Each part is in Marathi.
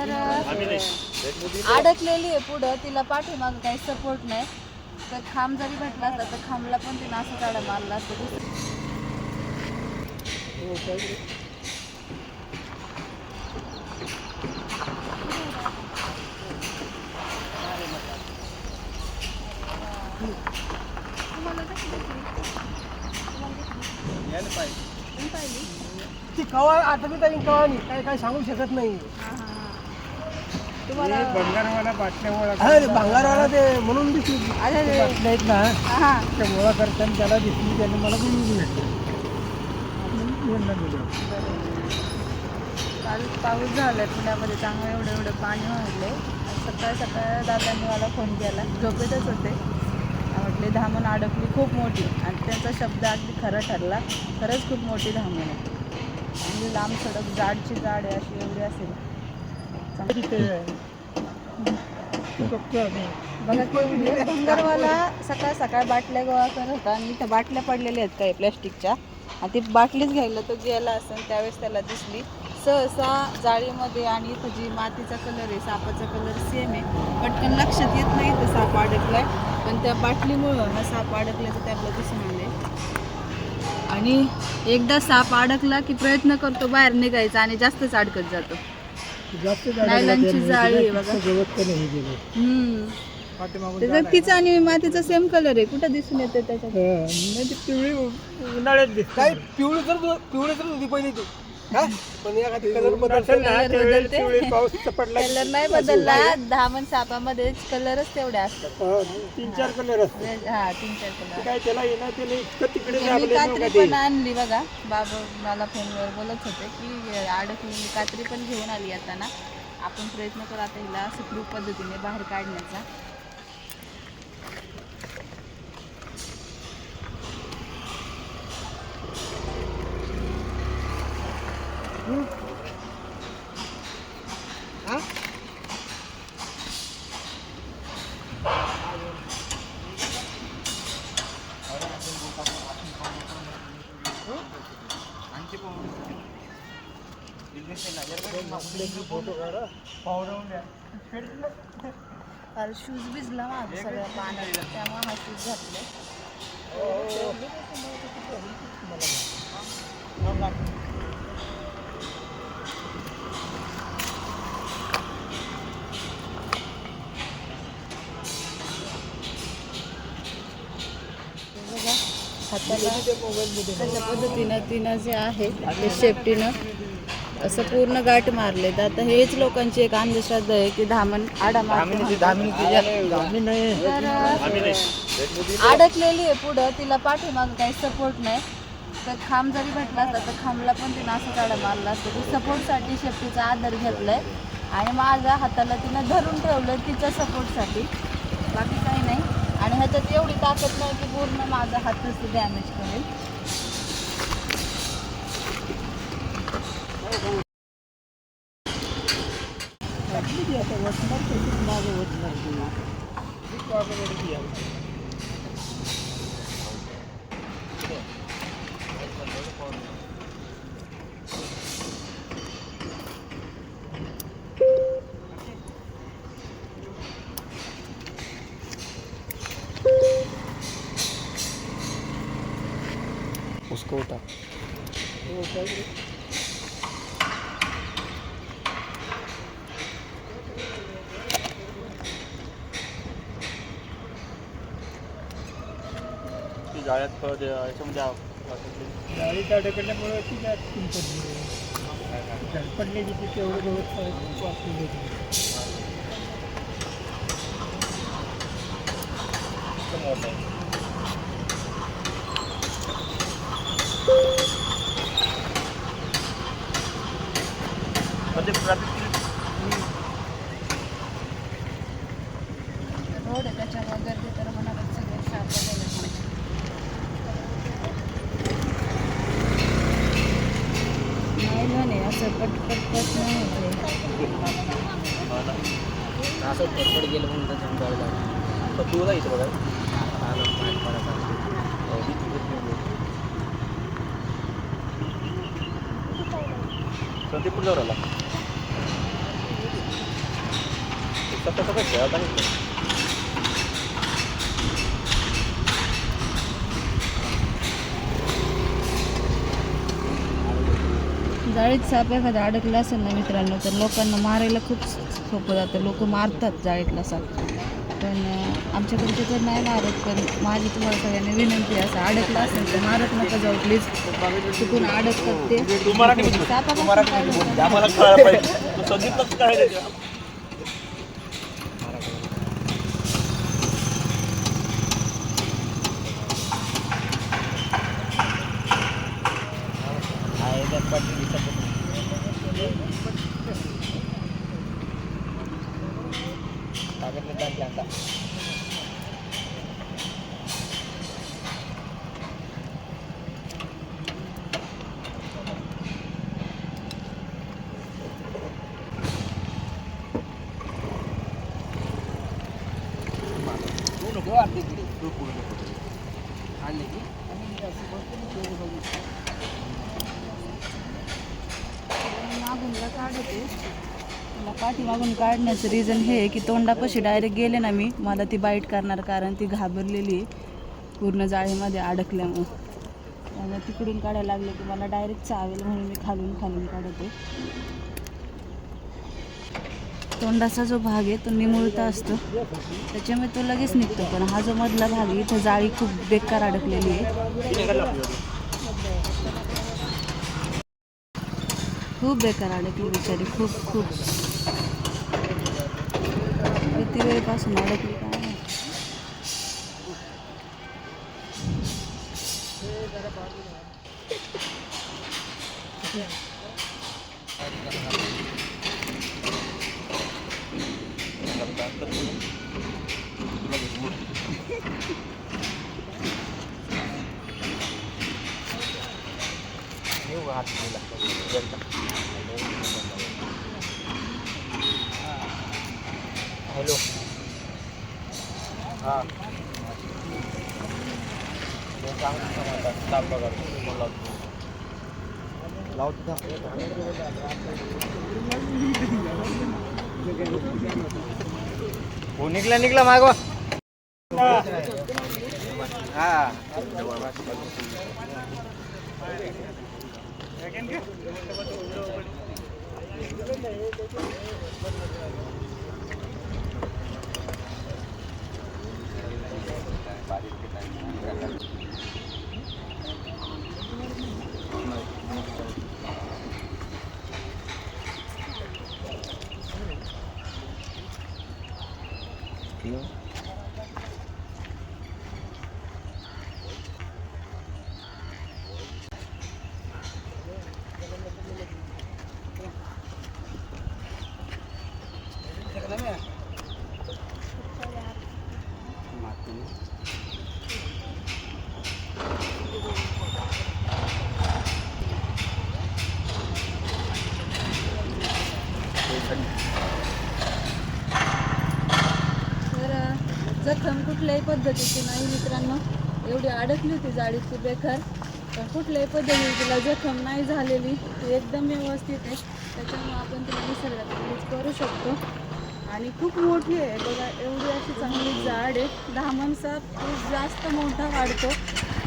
तर अडकलेली आहे पुढं तिला पाठीमागं काही सपोर्ट नाही. तर खांब जरी भेटला असता तर खांबला पण तिनं असं काढा मारला असतं. कवा आठवत आहे कवा नाही. काय काय सांगू शकत नाही. तुम्हाला बंगारवाला भांगारवाला ते म्हणून दिसली. अरे रे. बाटल्या आहेत ना हा, हा. त्या गोळा करताना त्याला दिसली त्याने मला बोलून यांना दिलं काल पाऊस झालाय पुण्यामध्ये चांगलं एवढं एवढं पाणी वाढलंय. आज सकाळ सकाळ दादांनी मला फोन केला. झोपेतच होते. म्हटले धामण अडकली खूप मोठी. आणि त्यांचा शब्द अगदी खरा ठरला. खरंच खूप मोठी धामण आहे. म्हणजे लांब सडक जाडची जाड आहे अशी एवढी असेल चांगली. तिथे आहे. तू फक्त आम्ही बघा भंगारवाला सकाळ सकाळ बाटल्या गोळा करत होता आणि इथं बाटल्या पडलेल्या आहेत काही प्लॅस्टिकच्या. आणि ती बाटलीच घ्यायला तो गेला असेल त्यावेळेस त्याला दिसली. सहसा जाळीमध्ये आणि इथं जी मातीचा कलर आहे सापाचा कलर सेम आहे. पटकन लक्षात येत नाही तर साप अडकलाय. पण त्या बाटलीमुळं हा साप अडकल्याचं त्याला दिसून आले आणि एकदा साप अडकला की प्रयत्न करतो बाहेर निघायचा आणि जास्तच अडकत जातो. नायलॉनची जाळी आहे बघा. गवत पण गेलं. हम्म. पाठीमागून त्याचा तिचा आणि मातीचा सेम कलर आहे. कुठं दिसून येते त्याच्यात? हा, नाही ती पिवळी उन्हाळ्यात दिसते. काय पिवळी तर पिवळी तर होती पहिली ती. हा? पण या कलर ना बदलते. पाऊस नाही बदलला. धामण सापामध्ये कलरच तेवढे असतात. हा, तीन चार कलर असते हा तीन चार कलर काय त्याला येणार त्याला इतकं तिकडे मी दाबले कात्री नव्हतं ते. पण आणली बघा. बाबा मला फोनवर बोलत होते की अडकलेली कात्री पण घेऊन आली येताना आपण प्रयत्न करू आता हिला सुखरूप पद्धतीने बाहेर काढण्याचा. अरे शूज भिजला माझा सगळ्या पाण्यात. त्यामुळे हा शूज घातले. हाताला कशा पद्धतीनं तिनं जे आहे ते शेपटीनं असं पूर्ण गाठ मारले तर आता हेच लोकांची एक अंधश्रद्धा आहे की धामण आडा मारते तर अडकलेली आहे पुढं. तिला पाठीमागं काही सपोर्ट नाही. तर खांब जरी भेटला असता तर खांबला पण तिनं असं काढा मारला असतं. ती सपोर्टसाठी शेपटीचा आधार घेतलाय. आणि माझ्या हाताला तिनं धरून ठेवलं तिच्या सपोर्टसाठी बाकी काही नाही. आणि ह्याच्यात एवढी ताकद नाही की पूर्ण माझा हातच डॅमेज करेल. Пускал так. Вот так. जाळ्यात प- ते- याच्यामध्ये आव- गाडीत अडकल्यामुळे ती काय पडली. धडपडली की ती तेवढं गवत वाचून गेली पण ते traffic रोड आहे त्याच्यामुळे गर्दी तर होणारच सगळे साप बघायला मिळायचे. नायलॉन आहे असं पट पट नाही होते. असं पटपट गेलं म्हणून त्याच्या जावं लागलं इथं बघा आलं पाणी पडायचं संदीपूर जवळ आला सतत सतत खेळत आहे हो, जाळीत साप एखादा अडकला असेल ना मित्रांनो तर लोकांना मारायला खूप सोपं जातं. लोक मारतात जाळीतला साप. पण अं, आमच्याकडचे तर नाही मारत पण माझी तुम्हाला सगळ्यांनी विनंती आहे असं अडकलं असेल तर मारत नका जाऊ प्लीज चुकून अडकतात ते. तू सांगितलं त्यांनी आता तू नको अर्धी किती तू पुढे नको आणले की मागूनला काढते. मला पाठीमागून काढण्याचं रिझन हे आहे की तोंडापाशी डायरेक्ट गेले ना मी मला ती बाईट करणार कारण ती घाबरलेली आहे. पूर्ण जाळीमध्ये अडकल्यामुळं. त्यामुळे तिकडून काढायला लागले की मला डायरेक्ट चावेल म्हणून मी खालून खालून काढते. तोंडाचा जो भाग आहे तो निमुळता असतो. त्याच्यामुळे तो लगेच निघतो. पण हा जो मधला भाग आहे इथं जाळी खूप बेकार अडकलेली आहे. खूप बेकार अडकली बिचारी. खूप खूप. किती वेळपासून अडकली काय माहीत. येऊ का हात दिला एकदा हॅलो हां. तुम्हाला लावतो हो निघला निघला मागवा हा तर अ, जखम कुठल्याही पद्धतीची नाही मित्रांनो. एवढी अडकली होती जाडीची बेकार पण कुठल्याही पद्धतीने तिला जखम नाही झालेली. ती एकदम व्यवस्थित आहे. त्याच्यामुळे आपण तिला निसर्गात यूज करू शकतो. आणि खूप मोठी आहे. बघा एवढी अशी चांगली जाड आहे. धामण साप खूप जास्त मोठा वाढतो.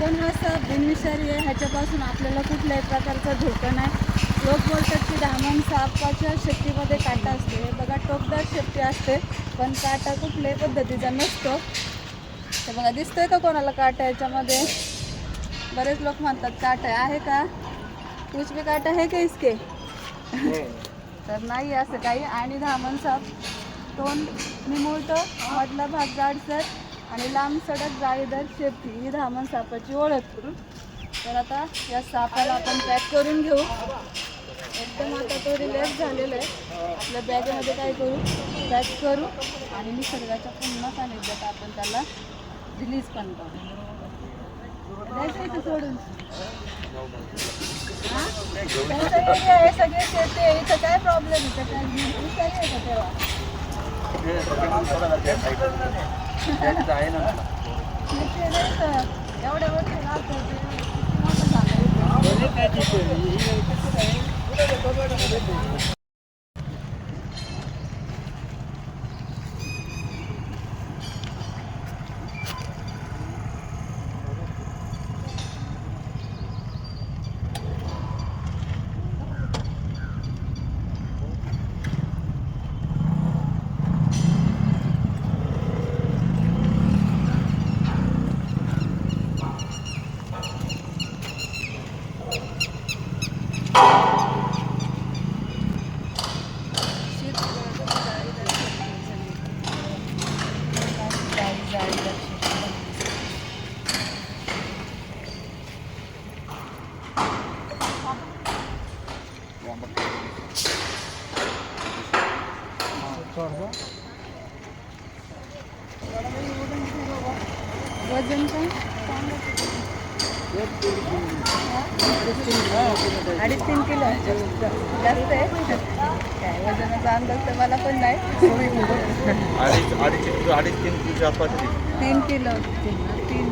पण हा साप बिनविषारी आहे. ह्याच्यापासून आपल्याला कुठल्याही प्रकारचा धोका नाही. लोक बोलतात की धामण सापाच्या शेपटीमध्ये काटा असते. बघा टोकदार शेपटी असते. पण काटा कुठल्याही पद्धतीचा नसतो. तर बघा दिसतोय का कोणाला काटा याच्यामध्ये? बरेच लोक म्हणतात काटा आहे का? कुछ भी काटा है का इसके? तर नाही असं काही. आणि धामण साप तोंड निमुळतं मधला भाग जाडसर आणि लांब सडक जाळीदार शेपटी. ही धामण सापाची ओळख तर आता या सापाला आपण पॅक करून घेऊ. एकदम आता तो रिलॅक्स झालेला आहे. आपल्या बॅगेमध्ये काय करू? पॅक करू. आणि निसर्गाच्या पुन्हा सानिध्यात आपण त्याला रिलीज पण करू सोडून हा? सगळे शेती इथं काय प्रॉब्लेम आहे काय विचारी आहे का तेव्हा आहे ना. एवढ्या वर्ष राहतो इथं. वजन काय अडीच तीन किलो जास्त आहे. काय वजनाचा अंदाज तर मला पण नाही. अडीच अडीच अडीच तीन किलोच्या आसपास तीन किलो. तीन.